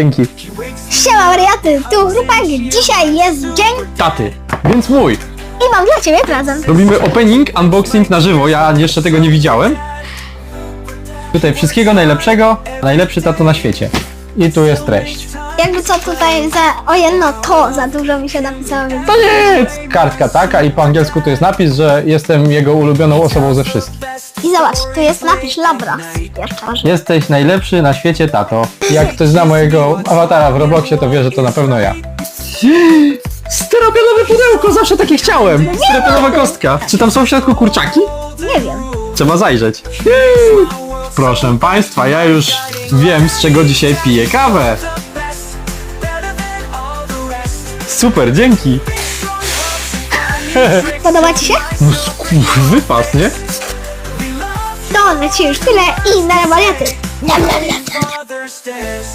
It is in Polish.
Dzięki. Siema wariaty, tu Chrupek. Dzisiaj jest dzień Taty, więc mój. i mam dla Ciebie prezent. Robimy opening, unboxing na żywo. Ja jeszcze tego nie widziałem. Tutaj wszystkiego najlepszego. Najlepszy tato na świecie. I tu jest treść. Jakby co tutaj za... O jedno to za dużo mi się napisało, więc... To nic! Kartka taka i po angielsku tu jest napis, że jestem jego ulubioną osobą ze wszystkich. I zobacz, tu jest napis Labra. Jeszcze. Jesteś najlepszy na świecie, tato. Jak ktoś zna mojego awatara w Robloxie, to wie, że to na pewno ja. Styropianowe pudełko, zawsze takie chciałem. Styropianowa kostka. Czy tam są w środku kurczaki? Nie wiem. Trzeba zajrzeć. Proszę Państwa, ja już wiem, z czego dzisiaj piję kawę. Super, dzięki. Podoba Ci się? No wypas, nie? To leci już tyle i na wariaty.